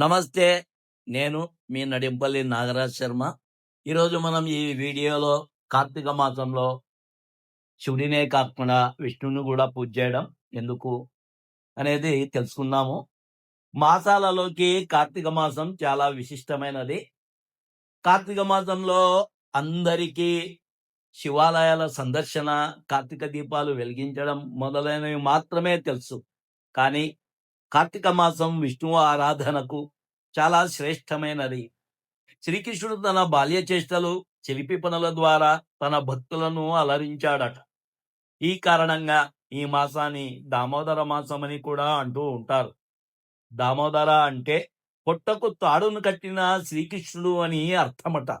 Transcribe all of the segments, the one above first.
నమస్తే నేను మీ నడింపల్లి నాగరాజ్ శర్మ. ఈరోజు మనం ఈ వీడియోలో కార్తీక మాసంలో శివుడినే కాకుండా విష్ణుని కూడా పూజ చేయడం ఎందుకు అనేది తెలుసుకుందాము. మాసాలలోకి కార్తీక మాసం చాలా విశిష్టమైనది. కార్తీక మాసంలో అందరికీ శివాలయాల సందర్శన కార్తీక దీపాలు వెలిగించడం మొదలైనవి మాత్రమే తెలుసు. కానీ కార్తీక మాసం విష్ణువు ఆరాధనకు చాలా శ్రేష్టమైనది. శ్రీకృష్ణుడు తన బాల్య చేష్టలు చిలిపి పనుల ద్వారా తన భక్తులను అలరించాడట. ఈ కారణంగా ఈ మాసాన్ని దామోదర మాసం అని కూడా అంటూ ఉంటారు. దామోదర అంటే పొట్టకు తాడును కట్టిన శ్రీకృష్ణుడు అని అర్థమట.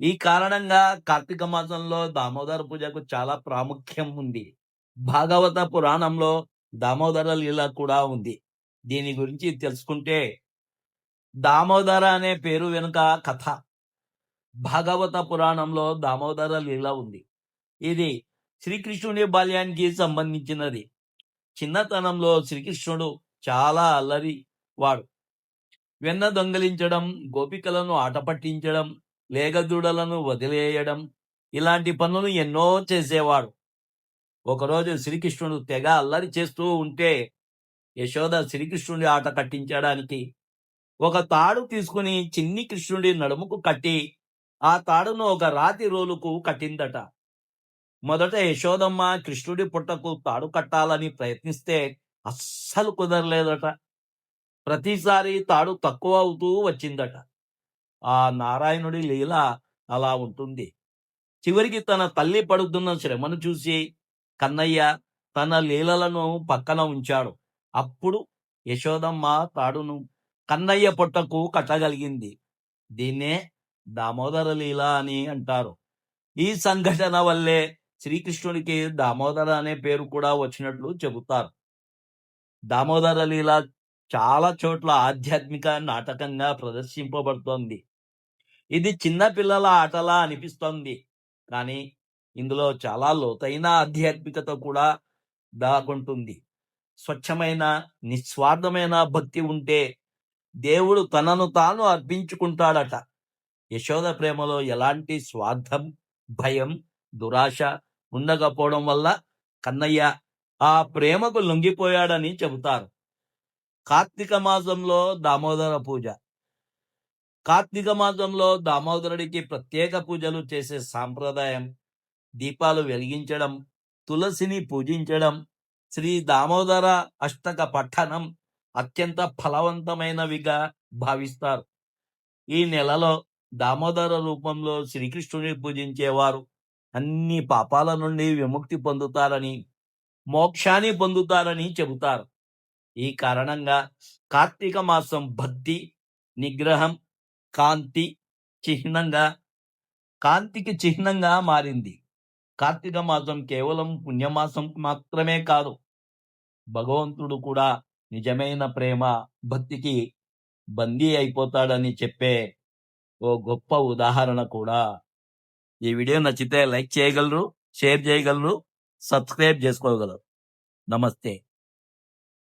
ఈ కారణంగా కార్తీక మాసంలో దామోదర పూజకు చాలా ప్రాముఖ్యం ఉంది. భాగవత పురాణంలో దామోదర లీల కూడా ఉంది. దీని గురించి తెలుసుకుంటే దామోదర అనే పేరు వెనుక కథ. భాగవత పురాణంలో దామోదర లీల ఉంది. ఇది శ్రీకృష్ణుని బాల్యానికి సంబంధించినది. చిన్నతనంలో శ్రీకృష్ణుడు చాలా అల్లరి వాడు. వెన్న దొంగలించడం గోపికలను ఆట పట్టించడం లేగదూడలను వదిలేయడం ఇలాంటి పనులు ఎన్నో చేసేవాడు. ఒకరోజు శ్రీకృష్ణుడు తెగ అల్లరి చేస్తూ ఉంటే యశోద శ్రీకృష్ణుడి ఆట కట్టించడానికి ఒక తాడు తీసుకుని చిన్ని కృష్ణుడి నడుముకు కట్టి ఆ తాడును ఒక రాతి రోలుకు కట్టిందట. మొదట యశోదమ్మ కృష్ణుడి పుట్టకు తాడు కట్టాలని ప్రయత్నిస్తే అస్సలు కుదరలేదట. ప్రతిసారి తాడు తక్కువ అవుతూ వచ్చిందట. ఆ నారాయణుడి లీల అలా ఉంటుంది. చివరికి తన తల్లి పడుతున్న శ్రమను చూసి కన్నయ్య తన లీలలను పక్కన ఉంచాడు. అప్పుడు యశోదమ్మ తాడును కన్నయ్య పొట్టకు కట్టగలిగింది. దీన్నే దామోదర లీల అని అంటారు. ఈ సంఘటన వల్లే శ్రీకృష్ణుడికి దామోదర అనే పేరు కూడా వచ్చినట్లు చెబుతారు. దామోదర లీల చాలా చోట్ల ఆధ్యాత్మిక నాటకంగా ప్రదర్శింపబడుతోంది. ఇది చిన్న పిల్లల ఆటలా అనిపిస్తోంది. కానీ ఇందులో చాలా లోతైన ఆధ్యాత్మికత కూడా దాగుంటుంది. స్వచ్ఛమైన నిస్వార్థమైన భక్తి ఉంటే దేవుడు తనను తాను అర్పించుకుంటాడట. యశోద ప్రేమలో ఎలాంటి స్వార్థం భయం దురాశ ఉండకపోవడం వల్ల కన్నయ్య ఆ ప్రేమకు లొంగిపోయాడని చెబుతారు. కార్తీక మాసంలో దామోదర పూజ. కార్తీక మాసంలో దామోదరుడికి ప్రత్యేక పూజలు చేసే సాంప్రదాయం దీపాలు వెలిగించడం తులసిని పూజించడం శ్రీ దామోదర అష్టక పఠనం అత్యంత ఫలవంతమైనవిగా భావిస్తారు. ఈ నెలలో దామోదర రూపంలో శ్రీకృష్ణుని పూజించేవారు అన్ని పాపాల నుండి విముక్తి పొందుతారని మోక్షాన్ని పొందుతారని చెబుతారు. ఈ కారణంగా కార్తీక మాసం భక్తి నిగ్రహం కాంతి చిహ్నంగా కాంతికి చిహ్నంగా మారింది. కార్తీక మాసం కేవలం పుణ్యమాసం మాత్రమే కాదు. భగవంతుడు కూడా నిజమైన ప్రేమ భక్తికి బందీ అయిపోతాడని చెప్పే ఓ గొప్ప ఉదాహరణ కూడా ఈ వీడియో నచ్చితే లైక్ చేయగలరు షేర్ చేయగలరు సబ్స్క్రైబ్ చేసుకోగలరు. నమస్తే.